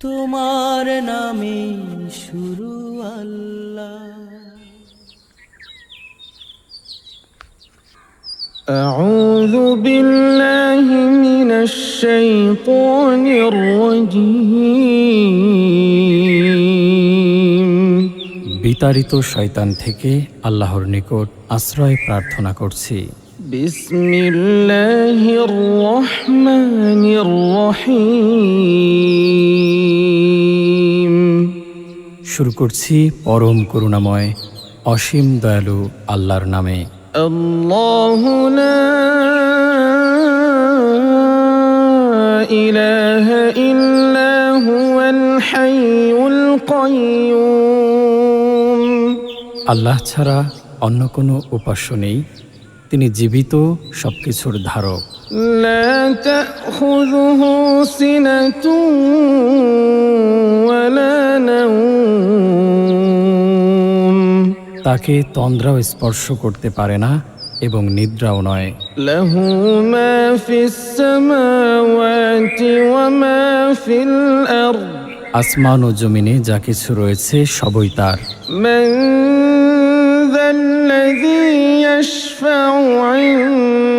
তোমার নামে শুরু আল্লাহ أعوذ بالله من الشيطان الرجيم বিতাড়িত শয়তান থেকে আল্লাহর নিকট আশ্রয় প্রার্থনা করছি بسم الله الرحمن الرحيم শুরু করছি পরম করুণাময় অসীম দয়ালু আল্লাহর নামে الله لا إله إلا هو الحي القيوم আল্লাহ ছাড়া অন্য কোনো উপাস্য নেই তিনি জীবিত সবকিছুর ধারক لا تأخذه سنة ولا نوم তাকে তন্দ্রাও স্পর্শ করতে পারে না এবং নিদ্রাও নয় له ما في السماوات وما في الأرض আসমান ও জমিনে যা কিছু রয়েছে সবই তার من ذا الذي يشفع عنده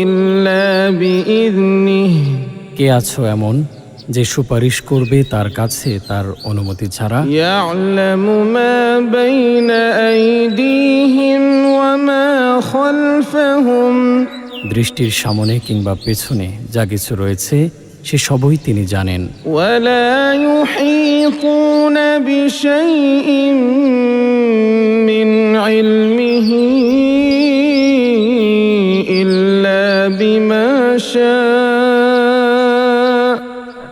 إلا بإذنه কে আছো এমন যে সুপারিশ করবে তার কাছে তার অনুমতি ছাড়া يعلم ما بين أيديهم وما خلفهم দৃষ্টির সামনে কিংবা পেছনে যা কিছু রয়েছে সে সবই তিনি জানেন।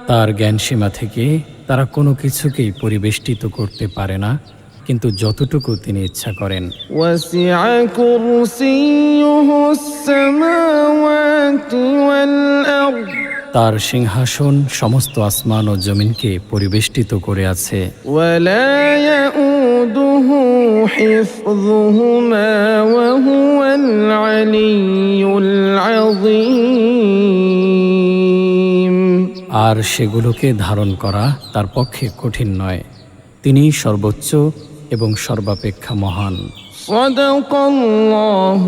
তার জ্ঞানসীমা থেকে তারা কোনো কিছুকেই পরিবেষ্টিত করতে পারে না কিন্তু যতটুকু তিনি ইচ্ছা করেন। ওয়াসিআ কুরসিয়ুহুস সামাওয়াতি ওয়াল তার সিংহাসন সমস্ত আসমান ও জমিনকে পরিবেষ্টিত করে আছে ولا يؤوده حفظهما وهو العلي العظيم আর সেগুলোকে ধারণ করা তার পক্ষে কঠিন নয় তিনি সর্বোচ্চ এবং সর্বাপেক্ষা মহান صدق الله